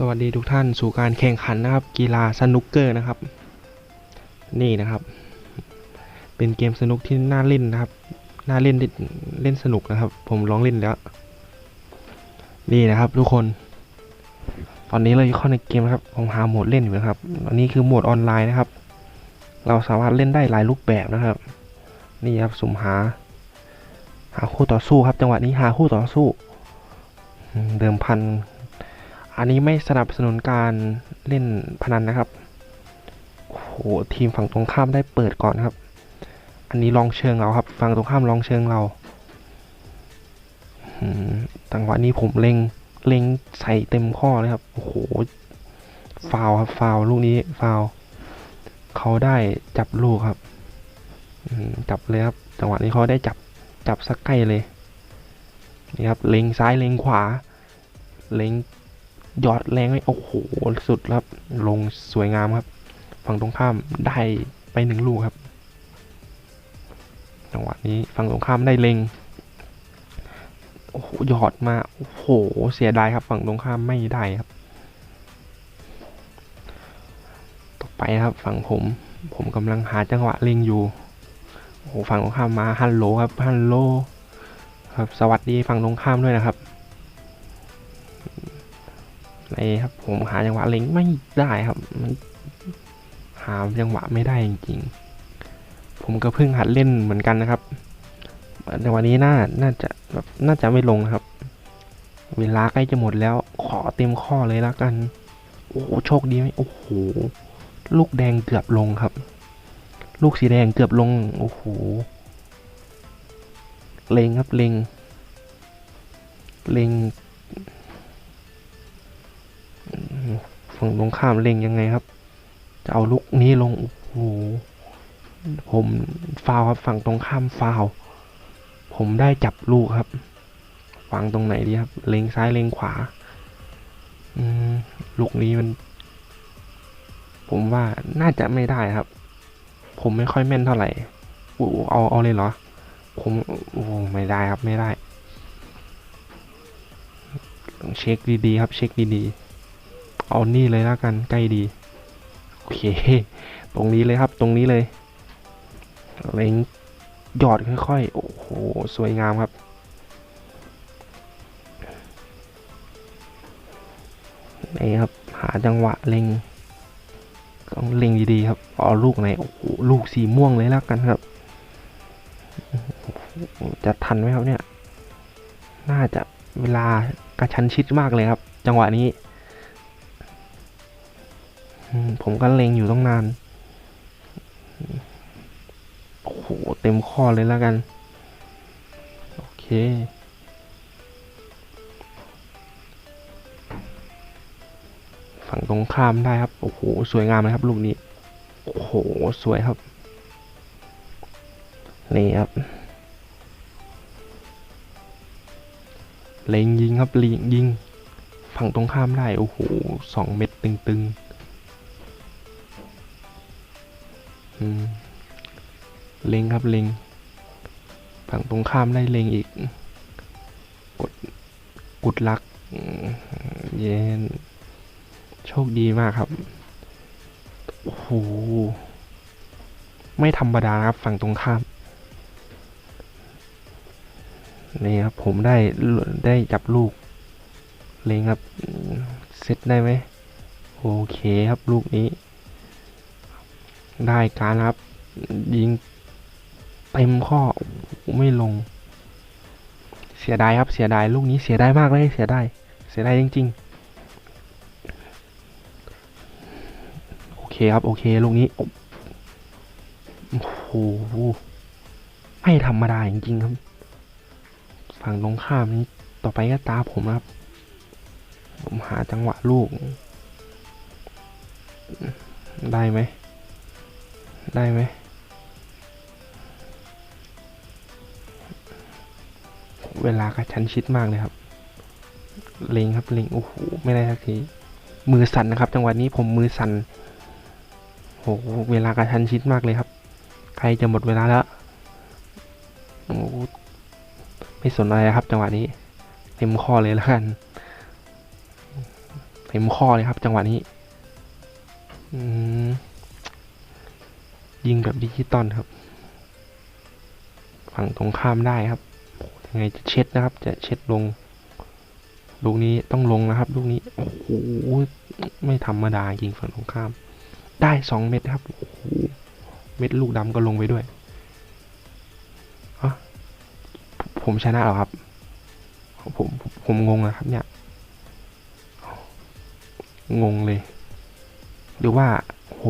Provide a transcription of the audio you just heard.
สวัสดีทุกท่านสู่การแข่งขันนะครับ กีฬาสนุกเกอร์นะครับ นี่นะครับ เป็นเกมสนุกที่น่าเล่นนะครับ น่าเล่นเล่นสนุกนะครับ ผมลองเล่นแล้ว นี่นะครับทุกคน ตอนนี้เราอยู่เข้าในเกมนะครับผมหาโหมดเล่นอยู่นะครับอันนี้คือโหมดออนไลน์นะครับ เราสามารถเล่นได้หลายรูปแบบนะครับ นี่ครับสุ่มหา หาคู่ต่อสู้ครับ จังหวะนี้หาคู่ต่อสู้ เดิมพัน อันนี้ไม่สนับสนุนการเล่นพนันนะครับโอ้โหทีมฝั่งตรงข้ามได้เปิดก่อนครับ อันนี้ลองเชิงเราครับ ฝั่งตรงข้ามลองเชิงเราจังหวะนี้ผมเล็งเล็งใส่เต็มข้อเลยครับ โอ้โห ฟาวครับ ฟาวลูกนี้ ฟาว เขาได้จับลูกครับ จับเลยครับ จังหวะนี้เขาได้จับ จับสักใกล้เลย นี่ครับ เล็งซ้าย เล็งขวา เล็ง หยอดแรงไว้โอ้โหสุดครับ ลงสวยงามครับ ฝั่งตรงข้ามได้ไปหนึ่งลูกครับ จังหวะนี้ฝั่งตรงข้ามได้เล็งโอ้โหหยอดมาโอ้โหเสียดายครับ ฝั่งตรงข้ามไม่ได้ครับ ต่อไปครับ ฝั่งผม ผมกำลังหาจังหวะเล็งอยู่โอ้โหฝั่งตรงข้ามมาฮัลโหลครับฮัลโหลครับ สวัสดีฝั่งตรงข้ามด้วยนะครับ นครับผมหาจังหวะเล็งไม่ได้ครับ มันหาจังหวะไม่ได้จริงๆ ผมก็เพิ่งหัดเล่นเหมือนกันนะครับในวันนี้น่าน่าจะแบบน่าจะไม่ลงครับ เวลาใกล้จะหมดแล้ว ขอเต็มข้อเลยแล้วกัน โอ้โชคดีไหมโอ้โหลูกแดงเกือบลงครับ ลูกสีแดงเกือบลง โอ้โหเลงครับเล็งเล็ง ฝั่งตรงข้ามเล็งยังไงครับ จะเอาลูกนี้ลงโอ้โหผมฟาวครับฝั่งตรงข้ามฟาวผมได้จับลูกครับวางตรงไหนดีครับ เล็งซ้ายเล็งขวา อืมลูกนี้มัน ผมว่าน่าจะไม่ได้ครับ ผมไม่ค่อยแม่นเท่าไหร่โอ้เอาเอาเลยเหรอ ผมโอ้ไม่ได้ครับไม่ได้เช็คดีๆครับ เช็คดีๆ เอานี่เลยแล้วกันใกล้ดี โอเค ตรงนี้เลยครับตรงนี้เลยเล็งหยอดค่อยๆ โอ้โห สวยงามครับ นี่ครับ หาจังหวะเล็งต้องเล็งดีๆครับเอาลูกไหนโอ้โหลูกสีม่วงเลยแล้วกันครับ จะทันไหมครับเนี่ย น่าจะเวลากระชั้นชิดมากเลยครับ จังหวะนี้ ผมก็เล็งอยู่ต้องนาน โอ้โห เต็มข้อเลยแล้วกัน โอเค ฝั่งตรงข้ามได้ครับ โอ้โห สวยงามเลยครับ ลูกนี้ โอ้โห สวยครับ นี่ครับเล็งยิงครับเล็งยิง ฝั่งตรงข้ามได้ โอ้โหสองเม็ดตึงๆ เล็งครับเล็งฝั่งตรงข้ามได้เล็งอีก กดกดลัก เย็น โชคดีมากครับ โอ้โห ไม่ธรรมดานะครับฝั่งตรงข้าม นี่ครับ ผมได้ได้จับลูก เล็งครับ เซตได้ไหม โอเคครับลูกนี้ ได้การครับ ยิงเต็มข้อไม่ลง เสียดายครับเสียดายลูกนี้เสียดายมากเลยเสียดายเสียดายจริง ๆ โอเคครับ โอเคลูกนี้โอ้โหไม่ธรรมดาจริง ๆ ครับ ฝั่งตรงข้ามนี้ต่อไปก็ตาผมครับ ผมหาจังหวะลูก ได้ไหม ได้ไหมเวลากระชั้นชิดมากเลยครับ เล็งครับ เล็ง โอ้โห ไม่ได้สักที มือสั่นนะครับ จังหวะนี้ผมมือสั่นโอ้โห เวลากระชั้นชิดมากเลยครับ ใครจะหมดเวลาแล้ว โอ้โหไม่สนอะไรครับ จังหวะนี้ เต็มข้อเลยแล้วกัน เต็มข้อเลยครับ จังหวะนี้ อืม ยิงแบบดิจิตอลครับ ฝั่งตรงข้ามได้ครับยังไงจะเช็ดนะครับ จะเช็ดลง ลูกนี้ต้องลงนะครับลูกนี้โอ้โหไม่ธรรมดายิงฝั่งตรงข้าม ได้สองเม็ดครับโอ้โหเม็ดลูกดำก็ลงไปด้วยอะผมชนะเหรอครับ ผมผมผมงงนะครับ เนี่ย งงเลย หรือว่าโห